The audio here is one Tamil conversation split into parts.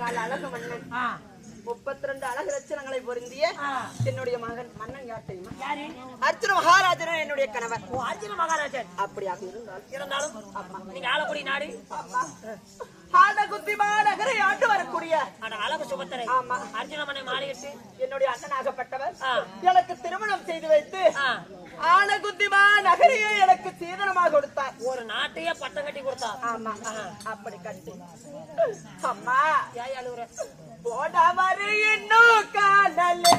நாலினால் அழகு மன்னன் ஆ, முப்பத்தி ரெண்டு அழகு லட்சணங்களை பொருந்திய. என்னுடைய மகன் மன்னன் யார்? தெரியுமா அர்ஜுன மகாராஜன் என்னுடைய கணவர். ஓ அர்ஜுன மகாராஜன். அப்படியாக இருந்தால். இருந்தாலும் நீங்க ஆலக்குடி நாடு? ஆண்ட குத்திமா நகரை ஆண்டு வரக்கூடிய. ஆனா அழகு சுபத்தரை ஆமா. அர்ஜுன மனை மாலையிட்டு என்னுடைய அண்ணனாகப்பட்டவர். ஆ. எனக்கு திருமணம் செய்து வைத்து ஆனகுத்திமா நகரையே எனக்கு சீதனமாக கொடுத்தார். ஒரு நாட்டையே பட்டம் கட்டி கொடுத்தா ஆமா. அப்படி கட்டி. அம்மா. ஏன் அழுகுற போடவரு இன்னும் காணலே.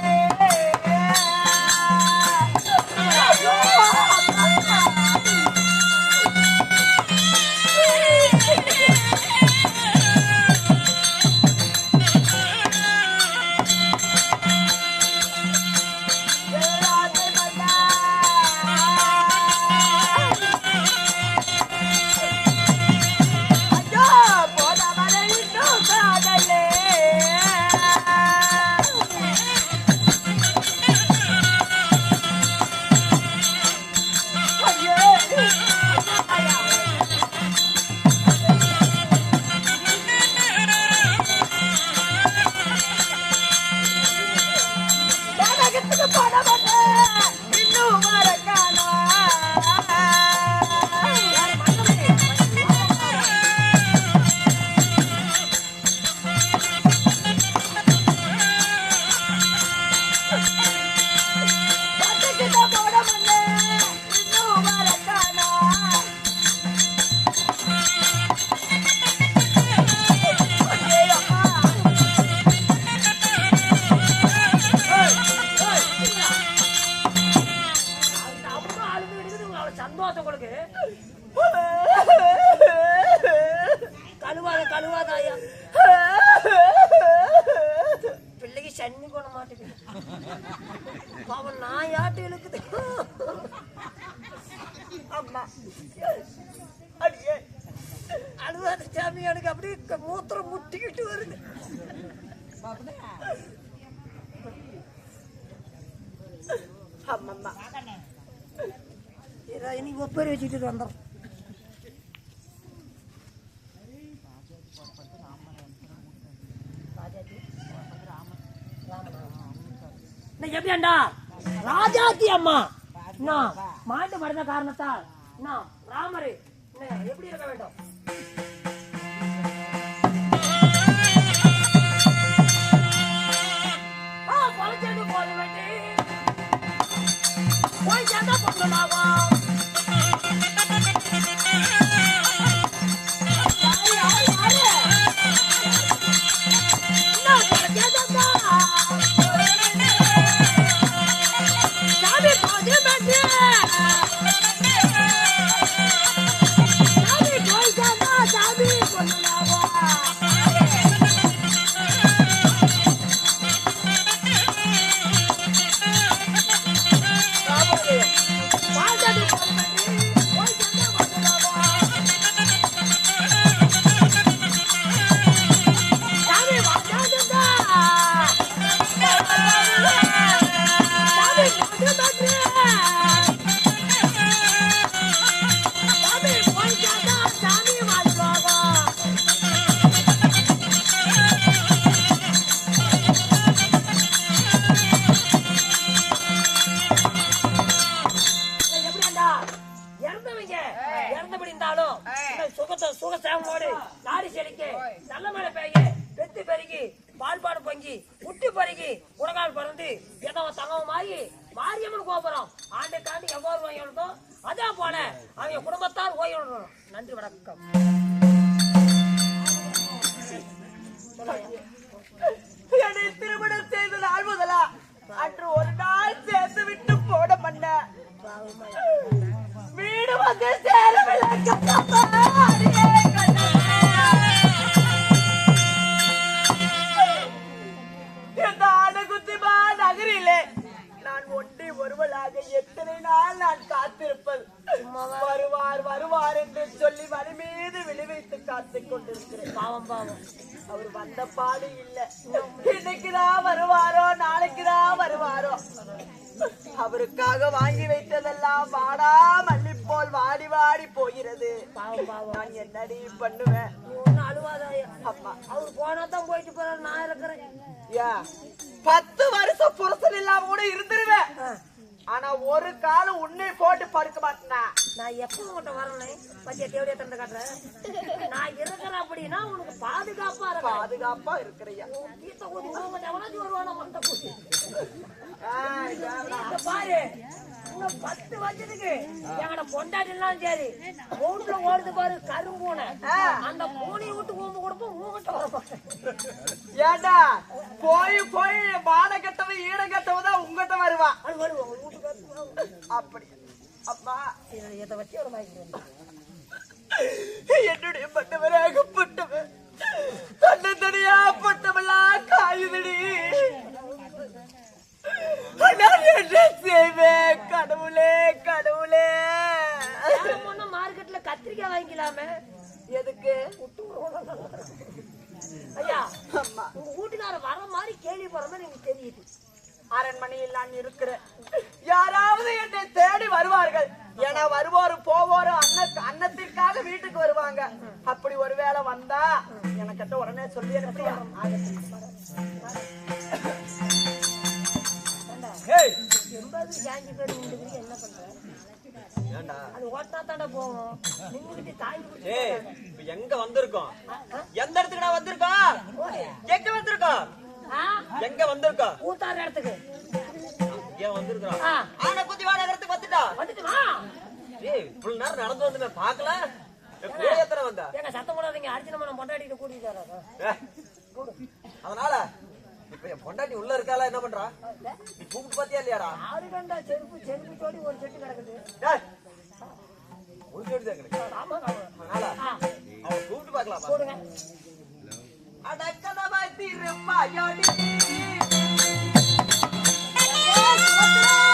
யாட்டு இழுக்குது. அம்மா. அடியே. அழுவாத சாமி எனக்கு அப்படியே மூத்திரம் முட்டிக்கிட்டு வருது. அம்மம்மா. இதை இனி ஒப்பேர் வச்சுட்டு வந்துடும் நான் எப்படியாண்டா? ராஜாத்தி அம்மா. நான் மாட்டு மறந்த காரணத்தால் நான் ராமரு என்ன, எப்படி இருக்க வேண்டும்? போய் சேர்ந்தா பொங்கலாகும். வணக்கம். என்னை திருமணம் செய்த நாள் முதலா அன்று ஒரு நாள் சேர்த்து விட்டு போட மன்ன. வீடு வந்து சேரவில்லை இந்த நகரிலே. நான் ஒன்றே ஒருவளாக எத்தனை நாள் நான் காத்திருப்பது? கொண்டிருக்கிறேன் பாவம் பாவம். அவர் வந்த பாடு இல்ல. இன்னைக்குதான் வருவாரோ நாளைக்குதான் வருவாரோ? அவருக்காக வாங்கி வைத்ததெல்லாம் வாடா மல்லி போல் வாடி வாடி போகிறது. பாவம் பாவம். நான் என்னடி பண்ணுவேன்? அம்மா அவர் போனா தான் போயிட்டு போறாரு நான் இருக்கிறேன் பத்து வருஷம் புருஷன் இல்லாம கூட இருந்துருவேன். ஆனா ஒரு காலம் உன்னை போட்டு படுக்க மாட்டேனா? நான் எப்போ உங்கள்கிட்ட வரணும் பத்தியா தேவையா தந்து காட்டுறேன் நான் இருக்கிறேன் அப்படின்னா உனக்கு பாதுகாப்பா இருக்கும் பாதுகாப்பா இருக்கிறையா? கீத்த எவனாச்சும் வருவானா வேண்டாம். இங்க பாரு. இன்னும் பத்து வருஷத்துக்கு எங்கட பொண்டாட்டிலாம் சரி ரோட்ல ஓடுது பாரு கரும்பூனை அந்த பூனையை விட்டு ஊம்பு கொடுப்போம் உங்ககிட்ட வர மாட்டேன் ஏண்டா? போய் போய் மான கட்டவன் ஈட கட்டவன் தான் உங்ககிட்ட வருவான் வீட்டுக்கு அப்படி. அப்பா இதை வச்சு ஒரு என்னுடைய பட்டவராக பட்டவன் தன்னை தனியா பட்டவெல்லாம் காயுதடி. ஆனால் என்ன செய்வேன் கடவுளே கடவுளே. மார்க்கெட்ல கத்திரிக்காய் வாங்கிக்கலாமே எதுக்கு? ஐயா அம்மா. உங்க வீட்டுக்கார வர மாதிரி கேள்விப்படுற மாதிரி எனக்கு தெரியுது. அரண்மனையில் நான் இருக்கிறேன். யாராவது என்னை தேடி வருவார்கள். என வருவோரும் போவோரும் அன்ன அன்னத்திற்காக வீட்டுக்கு வருவாங்க. அப்படி ஒருவேளை வந்தா எனக்கிட்ட உடனே சொல்லி அனுப்பியா? எண்பது ஜாஞ்சி பேர் என்ன பண்ற எங்க வந்திருக்கோம்? எந்த இடத்துக்கு நான் வந்திருக்கோம் எங்க வந்திருக்கோம்? எங்க வந்திருக்கோம்? ஊத்தாற இடத்துக்கு. ஏன் வந்திருக்கோம் ஆ. ஆனா குத்தி வாழ இடத்துக்கு வந்துட்டா. வந்துட்டு வா. ஏய் இவ்வளவு நேரம் நடந்து வந்து பாக்கல எத்தனை வந்தா? ஏங்க சத்தம் போடாதீங்க. அர்ஜுன மனம் பொண்டாட்டிட்டு கூட்டிட்டு அதனால இப்ப என் பொண்டாட்டி உள்ள இருக்காளா என்ன பண்றா? நீ கூப்பிட்டு பாத்தியா இல்லையாடா? ஆறு கண்டா செருப்பு செருப்பு தோடி ஒரு செட்டு கிடக்குது? ஒரு தான் அதனால கூப்பிட்டு பாக்கலாமா போடுங்க. என்னடா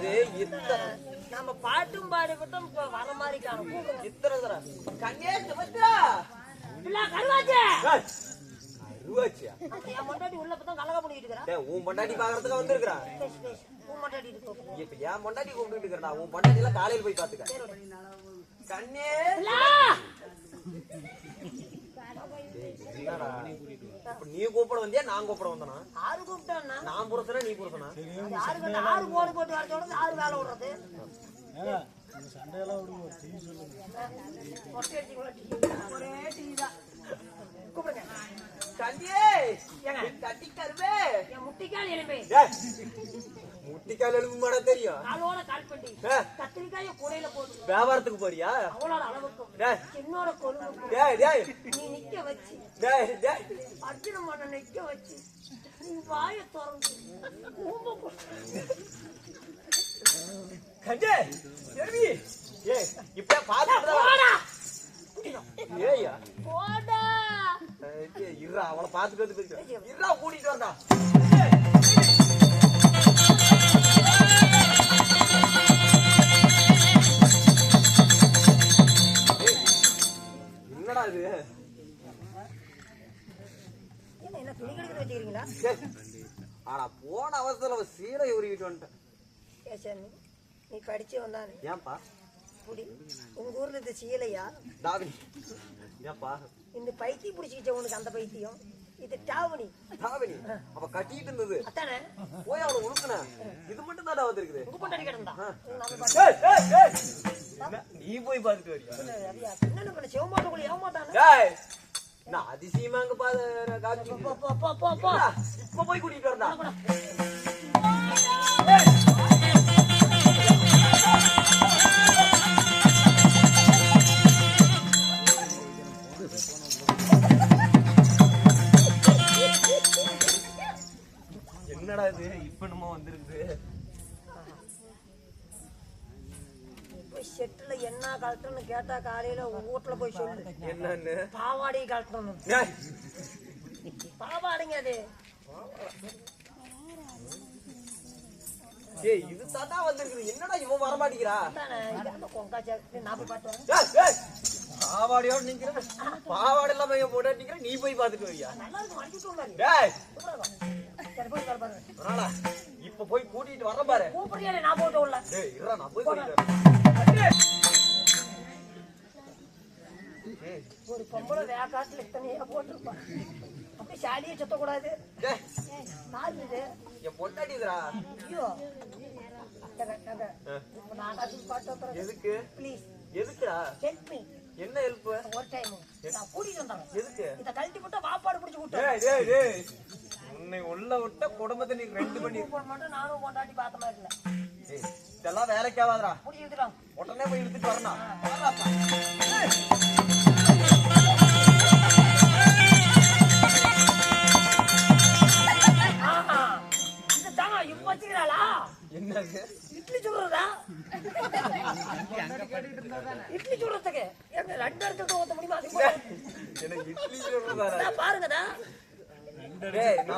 இது இத்தனை. நம்ம பாட்டும் பாடிவிட்டோம் இப்ப வர மாதிரி காணும். இத்தனை தடவை. கண்ணே சுபத்ரா கருவாச்சே. என் பொண்டாட்டி உள்ள பத்தம் கலக பண்ணிட்டு இருக்கிறா டேய், உன் பொண்டாட்டி பாக்குறதுக்கு வந்திருக்கிறா பேசு பேசு. உன் பொண்டாட்டி இப்ப என் பொண்டாட்டி கூப்பிட்டு இருக்கிறா உன் பொண்டாட்டி எல்லாம் காலையில போய் பாத்துக்க கண்ணே. இப்ப நீ கூப்பிட வந்தியா நான் கூப்பிட வந்தனா? ஆறு கூப்பிட்டோம்னா நான் புருஷனா நீ புருஷனா ஆறு ஆறு போடு போட்டு வர சொல்றது ஆறு வேலை விடுறது. அடிச்சு கூட டீ. ஒரே டீ தான். கூப்பிடுங்க. கண்ணே ஏங்க? கட்டி கருவே. என் முட்டிக்கால் எலும்பு. முட்டிக்கால் எலும்பு மாட தெரியும். காலோட கால் பண்ணி ஏ, கத்திரிக்காய கூடையில போட்டு வியாபாரத்துக்கு போறியா? அவளோட அளவுக்கும் டேய். என்னோட டேய் டேய். நீ நிக்க வச்சு. டேய் டேய். அர்ஜுன மண்ண நிக்க வச்சு. நீ வாய திறந்து. எருவி ஏய் இப்ப போடா. ஏய்யா. போடா. இருடா அவளை பாத்துட்டு வந்து பேசுறேன் இருடா கூட்டிட்டு வரடா ஆனா போன அவசரத்துல அவ சீலை உருவிட்டு வந்துட்டேன் ஏசாமி நீ படிச்சு வந்தானே. ஏன்பா? புடி. உங்க ஊர்ல இந்த சீலையா? தாவணி ஏன்பா? இந்த பைத்தியம் பிடிச்சிக்கிச்ச உனக்கு அந்த பைத்தியம். இது டாவணி. தாவணி அவ கட்டிட்டு இருந்தது. அத்தானே? போய் அவளை உழுக்குன. இது மட்டும் தானே வந்திருக்குது. உங்க பொண்டாடி கிடந்தா? ஏய், ஏய், ஏய். நீ போய் பாத்துட்டு வரியா? என்ன பண்ண சிவமாட்டக்குள்ள ஏமாட்டானே டேய் நான் அதிசயமா அங்க பாரு காட்சி போ போ போ போ போ. என்னடா இது? இப்ப நம்ம வந்திருக்குது. என்ன கழட்டணும் கேட்டா காலையில வீட்டுல போய் சொல்லு. என்னன்னு? பாவாடை கழட்டணும் பாவாடைங்க அது. ஏய் இது தாத்தா வந்திருக்குது. என்னடா இவன் வர மாட்டேங்கிறா போய் பாவாடையோட நிக்கிற பாவாடை இல்லாம இவன் போட நிக்கிற நீ போய் பாத்துட்டு வரியா? போய் இப்ப போய் கூட்டிட்டு வர பாரு. நான் போய் ஒரு பொம்பளை வேக்காட்டுல இத்தனையா போட்டிருப்பான். அப்படி சாடியை சுத்தக்கூடாது. நாலு என் பொண்டாட்டிதுடா ஐயோ. எதுக்கு? ப்ளீஸ் எதுக்குடா? ஹெல்ப் மீ என்ன ஹெல்ப் ஒரு டைம் நான் கூட்டிட்டு எதுக்கு? இத கழட்டி போட்டா வாப்பாடு பிடிச்சு விட்டு டேய் உன்னை உள்ள விட்ட குடும்பத்தை நீ ரெண்டு பண்ணி மாட்டோம் நானும் கொண்டாட்டி பார்த்த மாதிரி இல்ல. இதெல்லாம் வேலைக்கு ஆகாதுடா. உடனே போய் இழுத்துட்டு வரணும்.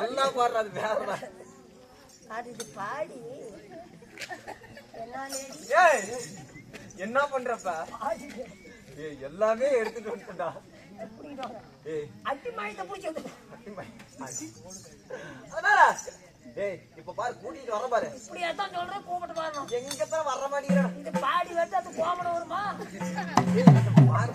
நல்லா பாடுறது வேற அது இது பாடி. என்ன பண்றப்ப? ஏய் எல்லாமே எடுத்துட்டு வந்துடா ஏய். அடி மாயத்தை ஏய் இப்ப பாரு கூட்டிட்டு வர பாரு. இப்படி அதான் சொல்றேன் கூப்பிட்டு பாரு. தான் வர மாட்டேங்கிறேன் பாடி வந்து அது கோமண வருமா? பாரு